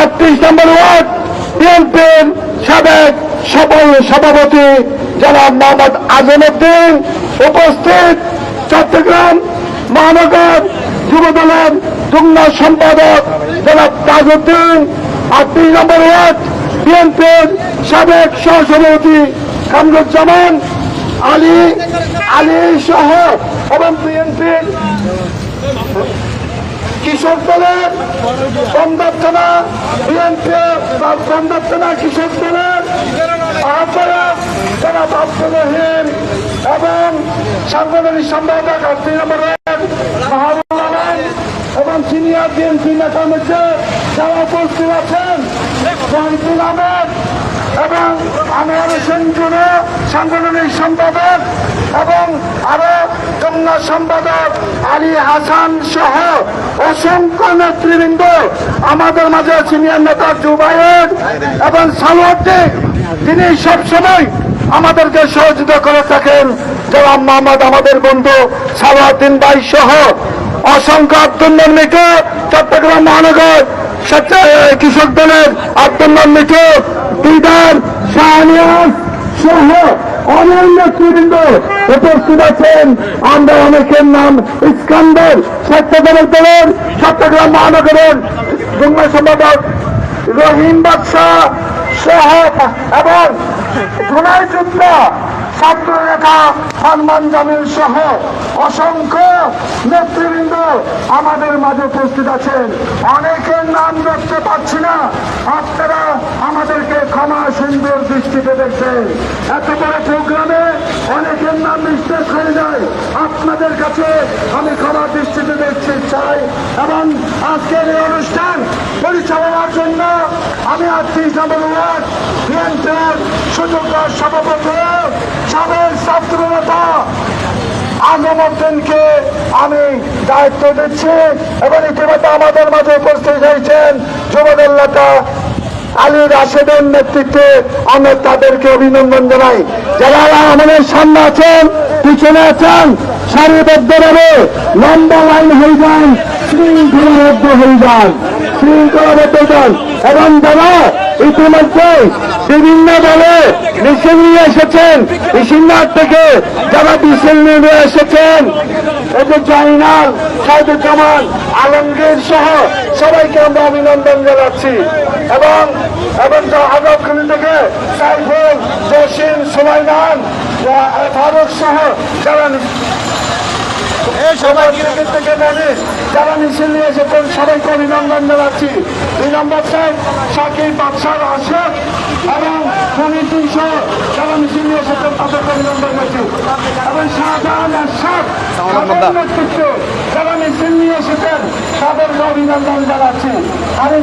আটত্রিশ নম্বর ওয়ার্ড, বিএনপির সাবেক সফল সভাপতি জনাব মোহাম্মদ আজমউদ্দিন উপস্থিত। চট্টগ্রাম মহানগর যুবদলের যুগ্ম সম্পাদক জনাব তাজউদ্দিন। আটত্রিশ নম্বর ওয়ার্ড, বিএনপির সাবেক সহসভাপতি কামরুজ্জামান আলী আলী সহ এবং বিএনপির কৃষক দলের বন্দার থানা বিএনপি বন্দার থানা কৃষক দলের আহ্বায়ক আব্দুল রহিম এবং সাংগঠনিক সম্পাদক মাহবুব আলম এবং সিনিয়র বিএনপি নেতার মধ্যে যারা উপস্থিত আছেন জাহিদুল আহমেদ এবং আনোয়ার হোসেন জুনো সাংগঠনিক সম্পাদক এবং আরও যুগ্ম সম্পাদক আলী হাসান সহ অসংখ্য নেতৃবৃন্দ আমাদের মাঝে সিনিয়র নেতা জুবাইর এবং সালোয়ারদিক তিনি সবসময় আমাদেরকে সহযোগিতা করে থাকেন। জনাব মোহাম্মদ আমাদের বন্ধু সালাউদ্দিন ভাই সহ অসংখ্য আব্দুল্লাহ মিঠু চট্টগ্রাম মহানগর কৃষক দলের আব্দুল্লাহ মিঠু, দিদার শাহনিয়াস সহ অনেক নেতৃবৃন্দ উপস্থিত আছেন। আমরা অনেকের নাম ইস্কান্দার স্বেচ্ছাসেবক দলের চট্টগ্রাম মহানগরের যুগ্ম সম্পাদক রহিম বাদশাহ সহ এবং ছাত্র নেতা সলমান জামিল সহ অসংখ্য নেতৃবৃন্দ আমাদের মাঝে উপস্থিত আছেন। অনেকের নাম দেখতে পাচ্ছি না। আপনারা আমাদেরকে ক্ষমা সুন্দর দৃষ্টিতে দেখছেন। এত বড় প্রোগ্রামে অনেকের নাম মিস্টেক হয়ে যায়। আপনাদের কাছে আমি ক্ষমা দৃষ্টিতে দেখতে চাই এবং আজকের এই অনুষ্ঠান পরিচালনার জন্য আমি ওয়ার্ড বিএনপির সুযোগ্য সভাপতি। সাবেক ছাত্র নেতা আজমউদ্দিনকে আমি দায়িত্ব দিচ্ছি এবং ইতিমধ্যে আমাদের মাঝে উপস্থিত হয়েছেন যুবদল নেতা আলী রাশেদের নেতৃত্বে আমরা তাদেরকে অভিনন্দন জানাই। যারা আমাদের সামনে আছেন, পিছনে আছেন সারিবদ্ধভাবে লম্বা লাইন হয়ে যান শৃঙ্খলাবদ্ধ হয়ে যান শৃঙ্খলাবদ্ধ যান এবং যারা ইতিমধ্যে বিভিন্ন দলে মিছিল নিয়ে এসেছেন। মিছিলনাথ থেকে যারা মিছিল নিয়ে এসেছেন যে জাইনাল সাইদুজ্জামান আলমগীর সহ সবাইকে আমরা অভিনন্দন জানাচ্ছি। এবং এবং আজবখানি থেকে সাইফুল জসিম সুলাইমান ফারুক সহ যারা সবাই ক্রিকেট থেকে জানি যারা মিছিল নিয়ে এসেছেন সবাইকে অভিনন্দন জানাচ্ছি। দুই নম্বর সাহেব সাকিব বাদশাহ আশাক এবং সমিতি সহ যারা মিছিল নিয়ে এসেছেন তাদেরকে অভিনন্দন জানাচ্ছি। এবং শাহজাহান আশাক তাদের যারা মিছিল নিয়ে এসেছেন তাদেরকে অভিনন্দন জানাচ্ছি। আমি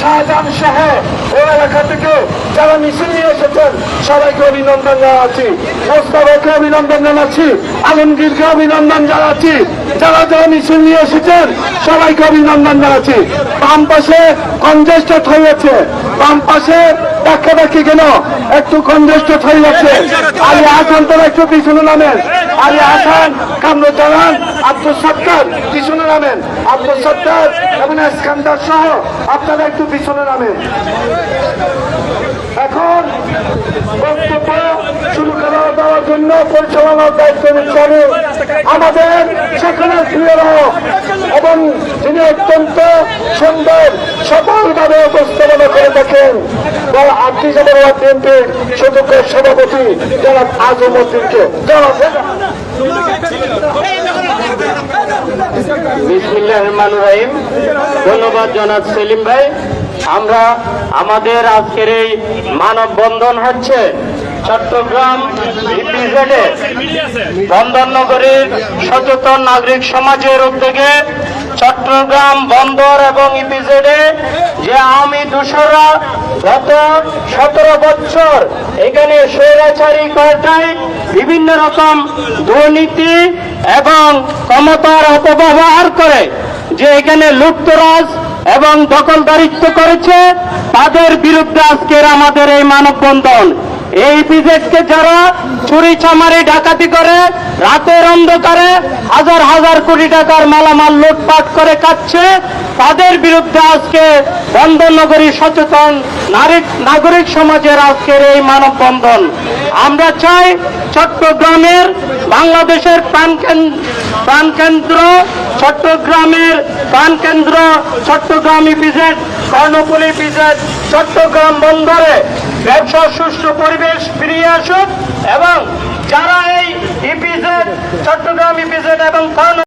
শাহজাহান ওই এলাকা থেকে যারা মিছিল নিয়ে এসেছেন, সবাইকে অভিনন্দন জানাচ্ছি। মোস্তাফাকে অভিনন্দন জানাচ্ছি, আলমগীরকে অভিনন্দন জানাচ্ছি। যারা যারা মিছিল নিয়ে এসেছেন, সবাইকে অভিনন্দন জানাচ্ছি। বাম পাশে কনজেস্টেড বাম পাশে কেন? একটু কনজেস্টেড হয়ে যাচ্ছে আলী হাসান তোরা একটু পিছনে নামেন। আলী হাসান আব্দুল সত্তার পিছনে নামেন। আব্দুল সত্তার এবং এসকান্দার সহ আপনারা একটু পিছনে নামেন। এখন বক্তব্য শুরু করা দেওয়ার জন্য পরিচালনার দায়িত্ব নিচ্ছে আমি। আমাদের সেখানে প্রিয়রা এবং যিনি অত্যন্ত সুন্দর সফলভাবে উপস্থাপনা করে থাকেন। নম্বর ওয়ার্ড বিএনপির সুযোগ্য সভাপতি বিসমিল্লাহ রহমান রহিম ধন্যবাদ জনাব সেলিম ভাই। আমরা আমাদের আজকের এই মানববন্ধন হচ্ছে চট্টগ্রাম বন্দরনগরীর সচেতন নাগরিক সমাজের উদ্যোগে চট্টগ্রাম বন্দর এবং ইপিজেডে যে আওয়ামী দূষরা গত সতেরো বছর এখানে স্বৈরাচারী কর্তায় বিভিন্ন রকম দুর্নীতি এবং ক্ষমতার অপব্যবহার করে যে এখানে লুপ্তরাজ এবং দখলদারিত্ব করেছে, তাদের বিরুদ্ধে আজকের আমাদের এই মানববন্ধন। এই ইপিজেডকে যারা চুরি চামারি ডাকাতি করে, রাতের অন্ধকারে হাজার হাজার কোটি টাকার মালামাল লুটপাট করে খাচ্ছে তাদের বিরুদ্ধে আজকে বন্দরনগরী সচেতন নারী নাগরিক সমাজের আজকের এই মানববন্ধন। আমরা চাই চট্টগ্রামের বাংলাদেশের প্রাণকেন্দ্র, চট্টগ্রামের প্রাণকেন্দ্র, চট্টগ্রাম ইপিজেড কর্ণফুলী বিচার চট্টগ্রাম বন্দরে ব্যবসা সুষ্ঠু পরিবেশ ফিরিয়ে আসুক এবং যারা এই ইপিজেড, চট্টগ্রাম ইপিজেড এবং কর্ণ